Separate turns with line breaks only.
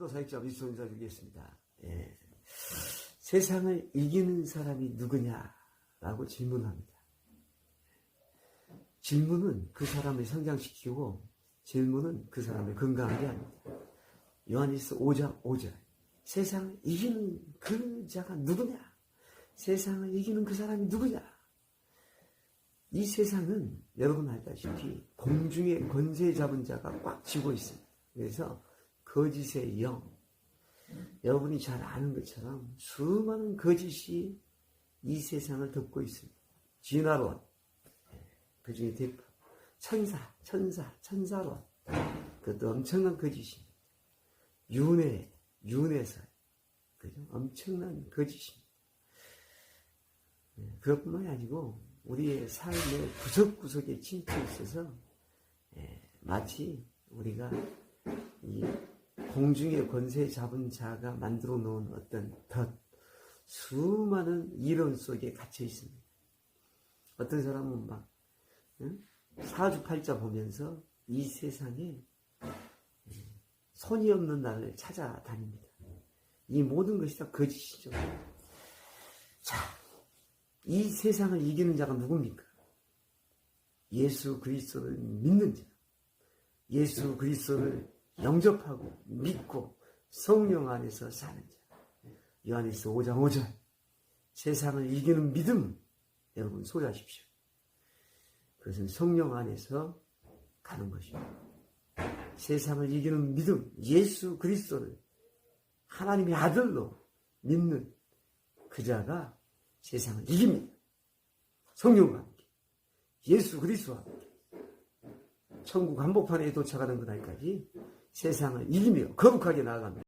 도 사역자 미소 인사드리겠습니다. 예. 세상을 이기는 사람이 누구냐라고 질문합니다. 질문은 그 사람을 성장시키고 질문은 그 사람을 건강하게 합니다. 요한일서 5장 5절 세상을 이기는 그 자가 누구냐? 세상을 이기는 그 사람이 누구냐? 이 세상은 여러분 알다시피 공중의 권세 잡은 자가 꽉 쥐고 있습니다. 그래서 거짓의 영, 여러분이 잘 아는 것처럼 수많은 거짓이 이 세상을 덮고 있습니다. 진화론, 그 중에 대표, 천사, 천사, 천사론, 그것도 엄청난 거짓입니다. 윤회, 윤회설, 그죠? 엄청난 거짓입니다. 예, 그것뿐만이 아니고 우리의 삶의 구석구석에 침투 있어서 예, 마치 우리가 이 공중의 권세 잡은 자가 만들어 놓은 어떤 덫, 수많은 이론 속에 갇혀 있습니다. 어떤 사람은 막 응? 사주팔자 보면서 이 세상에 손이 없는 나를 찾아다닙니다. 이 모든 것이 다 거짓이죠. 자, 이 세상을 이기는 자가 누굽니까? 예수 그리스도를 믿는 자. 예수 그리스도를 영접하고 믿고 성령 안에서 사는 자. 요한일서 5장 5절. 세상을 이기는 믿음 여러분 소유하십시오. 그것은 성령 안에서 가는 것입니다. 세상을 이기는 믿음, 예수 그리스도를 하나님의 아들로 믿는 그 자가 세상을 이깁니다. 성령과 함께, 예수 그리스도와 함께, 천국 한복판에 도착하는 그날까지 세상을 이기며 거룩하게 나아갑니다.